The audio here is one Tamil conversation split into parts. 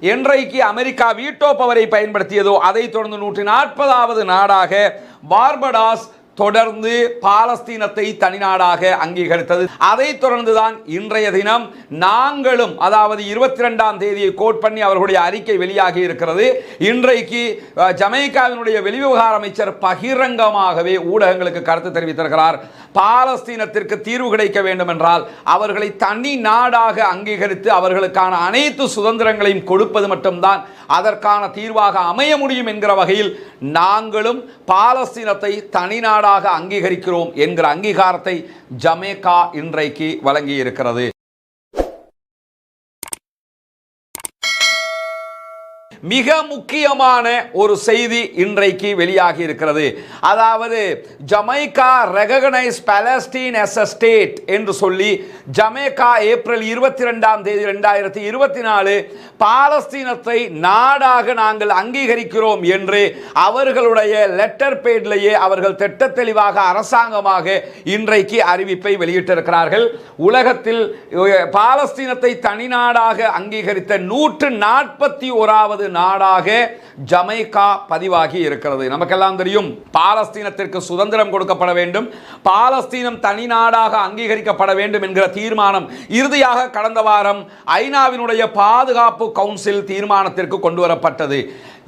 என்றைக்கு அமெரிக்கா வீட்டோ பவரை பயன்படுத்தியதோ அதைத் தொடர்ந்து நூற்றி நாற்பதாவது நாடாக பார்படாஸ் தொடர்ந்து பாலஸ்தீனத்தை தனிநாடாக அங்கீகரித்தது. அதைத் தொடர்ந்துதான் இன்றைய தினம் நாங்களும் அதாவது இருபத்தி ரெண்டாம் தேதியை கோட் பண்ணி அவர்களுடைய அறிக்கை வெளியாகி இருக்கிறது. இன்றைக்கு ஜமைக்காவினுடைய வெளிவிவகார அமைச்சர் பகிரங்கமாகவே ஊடகங்களுக்கு கருத்து தெரிவித்திருக்கிறார். பாலஸ்தீனத்திற்கு தீர்வு கிடைக்க வேண்டும் என்றால் அவர்களை தனி நாடாக அங்கீகரித்து அவர்களுக்கான அனைத்து சுதந்திரங்களையும் கொடுப்பது மட்டும்தான் அதற்கான தீர்வாக அமைய முடியும் என்கிற வகையில் நாங்களும் பாலஸ்தீனத்தை தனிநாடு நாடாக அங்கீகரிக்கிறோம் என்கிற அங்கீகாரத்தை ஜமேக்கா இன்றைக்கு வழங்கி இருக்கிறது மிக முக்கியமான ஒரு செய்தி இன்றைக்கு வெளியாகி இருக்கிறது. அதாவது Jamaica recognise Palestine as a state என்று சொல்லி ஜமைக்கா ஏப்ரல் இருபத்தி ரெண்டாம் தேதி ரெண்டாயிரத்தி இருபத்தி நாலு பாலஸ்தீனத்தை நாடாக நாங்கள் அங்கீகரிக்கிறோம் என்று அவர்களுடைய லெட்டர் பேட்லேயே அவர்கள் திட்ட தெளிவாக அரசாங்கமாக இன்றைக்கு அறிவிப்பை வெளியிட்டிருக்கிறார்கள். உலகத்தில் பாலஸ்தீனத்தை தனிநாடாக அங்கீகரித்த நூற்று நாற்பத்தி ஓராவது நாடாக ஜமைக்கா பதிவாகி இருக்கிறது. நமக்கெல்லாம் தெரியும் பாலஸ்தீனத்திற்கு சுதந்திரம் கொடுக்கப்பட வேண்டும் பாலஸ்தீனம் தனி நாடாக அங்கீகரிக்கப்பட வேண்டும் என்கிற தீர்மானம் இறுதியாக கடந்த வாரம் ஐநாவினுடைய பாதுகாப்பு கவுன்சில் தீர்மானத்திற்கு கொண்டு வரப்பட்டது.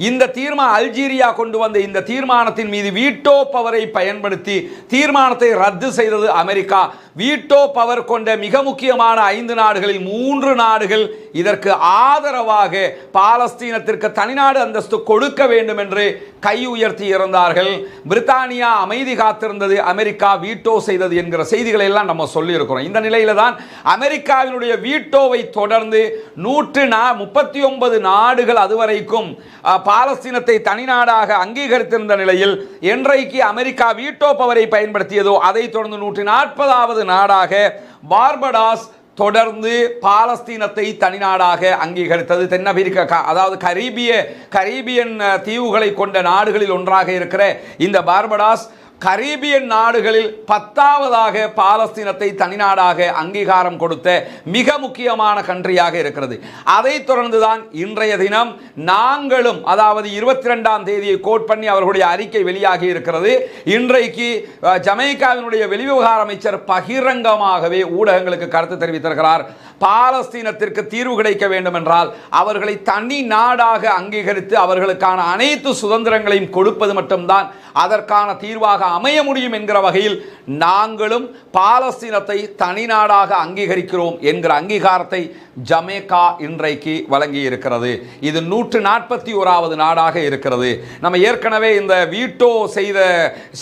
இந்த தீர்மா அல்ஜீரியா கொண்டு வந்த இந்த தீர்மானத்தின் மீது வீட்டோ பவரை பயன்படுத்தி தீர்மானத்தை ரத்து செய்தது அமெரிக்கா. வீட்டோ பவர் கொண்ட மிக முக்கியமான ஐந்து நாடுகளில் மூன்று நாடுகள் இதற்கு ஆதரவாக பாலஸ்தீனத்திற்கு தனிநாடு அந்தஸ்து கொடுக்க வேண்டும் என்று கை உயர்த்தி இருந்தார்கள். பிரித்தானியா அமைதி காத்திருந்தது அமெரிக்கா வீட்டோ செய்தது என்கிற செய்திகளை எல்லாம் நம்ம சொல்லியிருக்கிறோம். இந்த நிலையில தான் அமெரிக்காவினுடைய வீட்டோவை தொடர்ந்து நூற்று நா முப்பத்தி ஒன்பது நாடுகள் அதுவரைக்கும் பாலஸ்தீனத்தை தனிநாடாக அங்கீகரித்திருந்த நிலையில் என்றைக்கு அமெரிக்கா வீட்டோ பவரை பயன்படுத்தியதோ அதைத் தொடர்ந்து நூற்றி நாற்பதாவது நாடாக பார்படாஸ் தொடர்ந்து பாலஸ்தீனத்தை தனிநாடாக அங்கீகரித்தது. தென்னாப்பிரிக்க அதாவது கரீபிய கரீபியன் தீவுகளை கொண்ட நாடுகளில் ஒன்றாக இருக்கிற இந்த பார்படாஸ் கரீபியன் நாடுகளில் பத்தாவதாக பாலஸ்தீனத்தை தனிநாடாக அங்கீகாரம் கொடுத்த மிக முக்கியமான கன்றியாக இருக்கிறது. அதைத் தொடர்ந்துதான் இன்றைய தினம் நாங்களும் அதாவது இருபத்தி ரெண்டாம் தேதியை கோட் பண்ணி அவர்களுடைய அறிக்கை வெளியாகி இருக்கிறது. இன்றைக்கு ஜமைக்காவினுடைய வெளிவிவகார அமைச்சர் பகிரங்கமாகவே ஊடகங்களுக்கு கருத்து தெரிவித்திருக்கிறார். பாலஸ்தீனத்திற்கு தீர்வு கிடைக்க வேண்டும் என்றால் அவர்களை தனி நாடாக அங்கீகரித்து அவர்களுக்கான அனைத்து சுதந்திரங்களையும் கொடுப்பது மட்டும்தான் அதற்கான தீர்வாக அமைய முடியும் என்கிற வகையில் நாங்களும் பாலஸ்தீனத்தை தனி நாடாக அங்கீகரிக்கிறோம் என்கிற அங்கீகாரத்தை ஜமேக்கா இன்றைக்கு வழங்கி இருக்கிறது இது நூற்று நாற்பத்தி ஓராவது நாடாக இருக்கிறது. நம்ம ஏற்கனவே இந்த வீட்டோ செய்த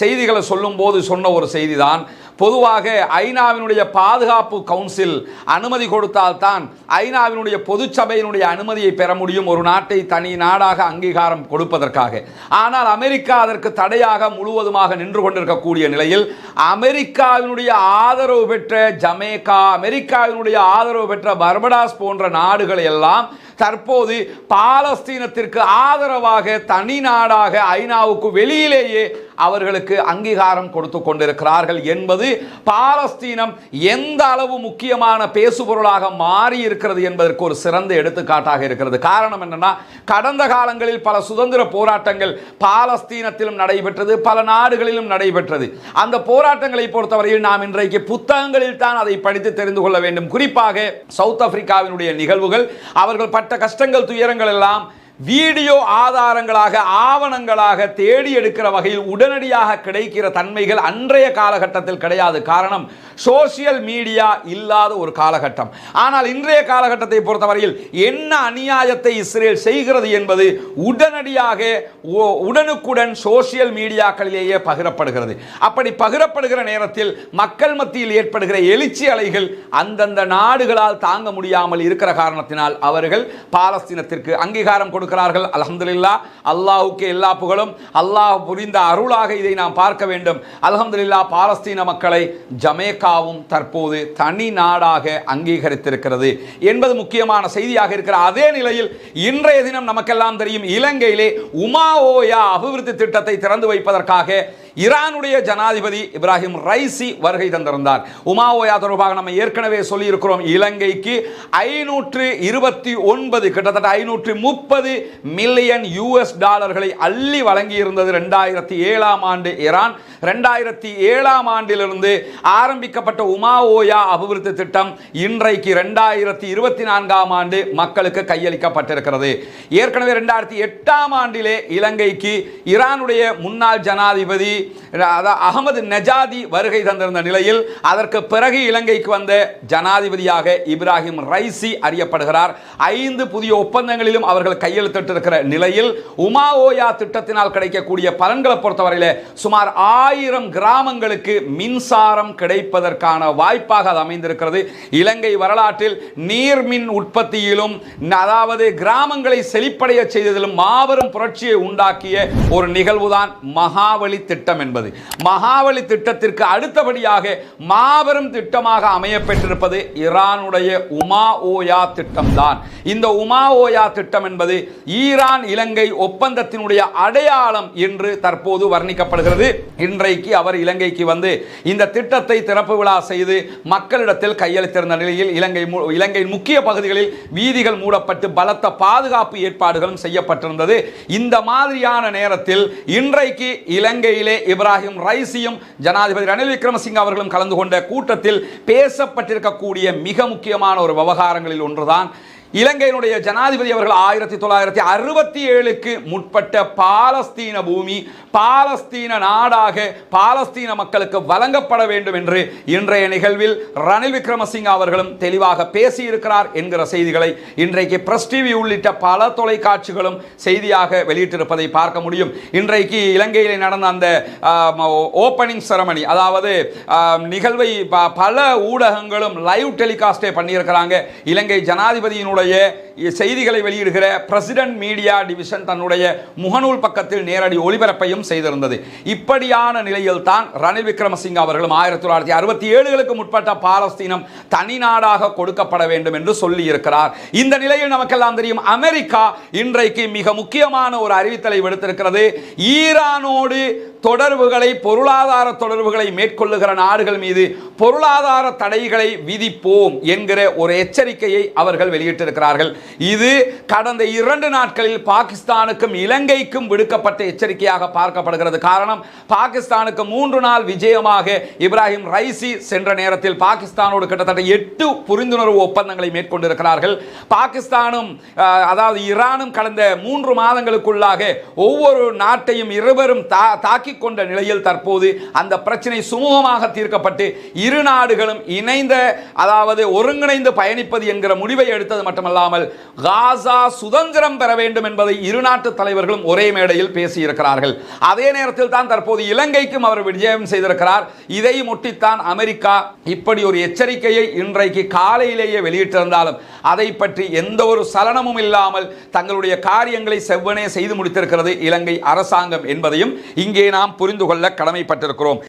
செய்திகளை சொல்லும்போது சொன்ன ஒரு செய்திதான். பொதுவாக ஐநாவினுடைய பாதுகாப்பு கவுன்சில் அனுமதி கொடுத்தால்தான் ஐநாவினுடைய பொதுச்சபையினுடைய அனுமதியை பெற முடியும். ஒரு நாட்டை தனி நாடாக அங்கீகாரம் கொடுப்பதற்காக. ஆனால் அமெரிக்கா அதற்கு தடையாக முழுவதுமாக நின்று கொண்டிருக்கக்கூடிய நிலையில் அமெரிக்காவினுடைய ஆதரவு பெற்ற ஜமேக்கா அமெரிக்காவினுடைய ஆதரவு பெற்ற பர்படாஸ் போன்ற நாடுகள் எல்லாம் தற்போது பாலஸ்தீனத்திற்கு ஆதரவாக தனி நாடாக ஐநாவுக்கு வெளியிலேயே அவர்களுக்கு அங்கீகாரம் கொடுத்து கொண்டிருக்கிறார்கள் என்பது பாலஸ்தீனம் எந்த அளவு முக்கியமான பேசுபொருளாக மாறி இருக்கிறது என்பதற்கு ஒரு சிறந்த எடுத்துக்காட்டாக இருக்கிறது. காரணம் என்னன்னா கடந்த காலங்களில் பல சுதந்திர போராட்டங்கள் பாலஸ்தீனத்திலும் நடைபெற்றது பல நாடுகளிலும் நடைபெற்றது. அந்த போராட்டங்களை பொறுத்தவரையில் நாம் இன்றைக்கு புத்தகங்களில் தான் அதை படித்து தெரிந்து கொள்ள வேண்டும். குறிப்பாக சவுத் ஆப்பிரிக்காவினுடைய நிகழ்வுகள் அவர்கள் பட்ட கஷ்டங்கள் துயரங்கள் எல்லாம் வீடியோ ஆதாரங்களாக ஆவணங்களாக தேடி எடுக்கிற வகையில் உடனடியாக கிடைக்கிற தன்மைகள் அன்றைய காலகட்டத்தில் கிடையாது. காரணம் சோசியல் மீடியா இல்லாத ஒரு காலகட்டம். ஆனால் இன்றைய காலகட்டத்தை பொறுத்தவரையில் என்ன அநியாயத்தை இஸ்ரேல் செய்கிறது என்பது உடனடியாக உடனுக்குடன் சோசியல் மீடியாக்களிலேயே பகிரப்படுகிறது. அப்படி பகிரப்படுகிற நேரத்தில் மக்கள் மத்தியில் ஏற்படுகிற எழுச்சி அலைகள் அந்தந்த நாடுகளால் தாங்க முடியாமல் இருக்கிற காரணத்தினால் அவர்கள் பாலஸ்தீனத்திற்கு அங்கீகாரம் கொடுக்கிறார்கள். அலமதுல்லா அல்லாஹ்வுக்கு எல்லா புகழும். அல்லாஹ் புரிந்த அருளாக இதை நாம் பார்க்க வேண்டும். அலமதுல்லா பாலஸ்தீன மக்களை ஜமேக்காவும் தற்போது தனி நாடாக அங்கீகரித்திருக்கிறது என்பது முக்கியமான செய்தியாக இருக்கிற அதே நிலையில் இன்றைய தினம் நமக்கெல்லாம் தெரியும் இலங்கையிலே உமா ஓயா அபிவிருத்தி திட்டத்தை திறந்து வைப்பதற்காக ஈரானுடைய ஜனாதிபதி இப்ராஹிம் ரைசி வருகை தந்திருந்தார். உமாவோயா தொடர்பாக நம்ம ஏற்கனவே சொல்லியிருக்கிறோம் இலங்கைக்கு ஐநூற்று இருபத்தி ஒன்பது கிட்டத்தட்ட ஐநூற்று முப்பது மில்லியன் யூஎஸ் டாலர்களை அள்ளி வழங்கியிருந்தது ரெண்டாயிரத்தி ஏழாம் ஆண்டு ஈரான். ரெண்டாயிரத்தி ஏழாம் ஆண்டிலிருந்து ஆரம்பிக்கப்பட்ட உமா ஓயா அபிவிருத்தி திட்டம் இன்றைக்கு ரெண்டாயிரத்தி இருபத்தி நான்காம் ஆண்டு மக்களுக்கு கையளிக்கப்பட்டிருக்கிறது. ஏற்கனவே ரெண்டாயிரத்தி எட்டாம் ஆண்டிலே இலங்கைக்கு ஈரானுடைய முன்னாள் ஜனாதிபதி அகமது நஜாதி வருகை தந்திருந்த நிலையில் அதற்கு பிறகு இலங்கைக்கு வந்த ஜனாதிபதியாக இப்ராஹிம் ரைசி அறியப்படுகிறார். ஐந்து புதிய ஒப்பந்தங்களிலும் அவர்கள் கையெழுத்திட்டிருக்கிற நிலையில் உமா ஓயா திட்டத்தினால் கிடைக்கக்கூடிய பலன்களை பொறுத்தவரையில் சுமார் ஆயிரம் கிராமங்களுக்கு மின்சாரம் கிடைப்பதற்கான வாய்ப்பாக அது அமைந்திருக்கிறது. இலங்கை வரலாற்றில் நீர்மின் உற்பத்தியிலும் அதாவது கிராமங்களை செழிப்படைய செய்ததிலும் மாபெரும் புரட்சியை உண்டாக்கிய ஒரு நிகழ்வுதான் மகாவலி திட்டம். திட்டம் என்பது. மகாவலி திட்டத்திற்கு அடுத்தபடியாக மாபெரும் திட்டமாக அமையப்பெற்றிருப்பது ஈரானுடைய உமா ஓயா திட்டம்தான். இந்த உமா ஓயா திட்டம் என்பது ஈரான் இலங்கை ஒப்பந்தத்தினுடைய அடையாளம் என்று தற்போது வர்ணிக்கப்படுகிறது. இன்றைக்கு அவர் இலங்கைக்கு வந்து இந்த திட்டத்தை திறப்பு விழா செய்து மக்களிடத்தில் கையளித்திருந்த நிலையில் இலங்கை இலங்கையின் முக்கிய பகுதிகளில் வீதிகள் மூடப்பட்டு பலத்த பாதுகாப்பு ஏற்பாடுகளும் செய்யப்பட்டிருந்தது. இந்த மாதிரியான நேரத்தில் இன்றைக்கு இலங்கையிலே இப்ராஹிம் ரைசியும் ஜனாதிபதி ரணில் விக்ரமசிங்க அவர்களும் கலந்து கொண்ட கூட்டத்தில் பேசப்பட்டிருக்கக்கூடிய மிக முக்கியமான ஒரு விவகாரங்களில் ஒன்றுதான் இலங்கையினுடைய ஜனாதிபதி அவர்கள் ஆயிரத்தி தொள்ளாயிரத்தி அறுபத்தி ஏழுக்கு முற்பட்ட பாலஸ்தீன பூமி பாலஸ்தீன நாடாக பாலஸ்தீன மக்களுக்கு வழங்கப்பட வேண்டும் என்று இன்றைய நிகழ்வில் ரணில் விக்ரமசிங்க அவர்களும் தெளிவாக பேசியிருக்கிறார் என்கிற செய்திகளை இன்றைக்கு பிரஸ் டிவி உள்ளிட்ட பல தொலைக்காட்சிகளும் செய்தியாக வெளியிட்டிருப்பதை பார்க்க முடியும். இன்றைக்கு இலங்கையில் நடந்த அந்த ஓப்பனிங் செரமனி அதாவது நிகழ்வை ப- பல ஊடகங்களும் லைவ் டெலிகாஸ்டே பண்ணியிருக்கிறாங்க. இலங்கை ஜனாதிபதியினுடைய ye செய்திகளை வெளியிடுகிற பிரசிடென்ட் மீடியா டிவிஷன் தன்னுடைய முகநூல் பக்கத்தில் நேரடி ஒளிபரப்பையும் செய்திருந்தது. இப்படியான நிலையில் தான் ரணில் விக்ரமசிங்க அவர்களும் ஆயிரத்தி தொள்ளாயிரத்தி அறுபத்தி ஏழுகளுக்கு முற்பட்ட பாலஸ்தீனம் தனி நாடாக கொடுக்கப்பட வேண்டும் என்று சொல்லியிருக்கிறார். இந்த நிலையில் நமக்கெல்லாம் தெரியும் அமெரிக்கா இன்றைக்கு மிக முக்கியமான ஒரு அறிவித்தலை விடுத்திருக்கிறது. ஈரானோடு தொடர்புகளை பொருளாதார தொடர்புகளை மேற்கொள்ளுகிற நாடுகள் மீது பொருளாதார தடைகளை விதிப்போம் என்கிற ஒரு எச்சரிக்கையை அவர்கள் வெளியிட்டிருக்கிறார்கள். இது கடந்த இரண்டு நாட்களில் பாகிஸ்தானுக்கும் இலங்கைக்கும் விடுக்கப்பட்ட எச்சரிக்கையாக பார்க்கப்படுகிறது. காரணம் பாகிஸ்தானுக்கு மூன்று நாள் விஜயமாக இப்ராஹிம் ரைசி சென்ற நேரத்தில் பாகிஸ்தானோடு கிட்டத்தட்ட எட்டு புரிந்துணர்வு ஒப்பந்தங்களை மேற்கொண்டிருக்கிறார்கள். பாகிஸ்தானும் அதாவது ஈரானும் கடந்த மூன்று மாதங்களுக்குள்ளாக ஒவ்வொரு நாட்டையும் இருவரும் தா தாக்கிக் கொண்ட நிலையில் தற்போது அந்த பிரச்சனை சுமூகமாக தீர்க்கப்பட்டு இரு நாடுகளும் இணைந்த அதாவது ஒருங்கிணைந்து பயணிப்பது என்கிற முடிவை எடுத்தது மட்டுமல்லாமல் காசா சுதந்திரம் பெற வேண்டும் என்பதை இரு நாட்டு தலைவர்களும் ஒரே மேடையில் பேசியிருக்கிறார்கள். அதே நேரத்தில் தான் தற்போது இலங்கைக்கும் அவர் விஜயம் செய்திருக்கிறார். இதை முட்டித்தான் அமெரிக்கா இப்படி ஒரு எச்சரிக்கையை இன்றைக்கு காலையிலேயே வெளியிட்டிருந்தாலும் அதை பற்றி எந்த ஒரு சலனமும் இல்லாமல் தங்களுடைய காரியங்களை செவ்வனே செய்து முடித்திருக்கிறது இலங்கை அரசாங்கம் என்பதையும் இங்கே நாம் புரிந்து கொள்ள கடமைப்பட்டிருக்கிறோம்.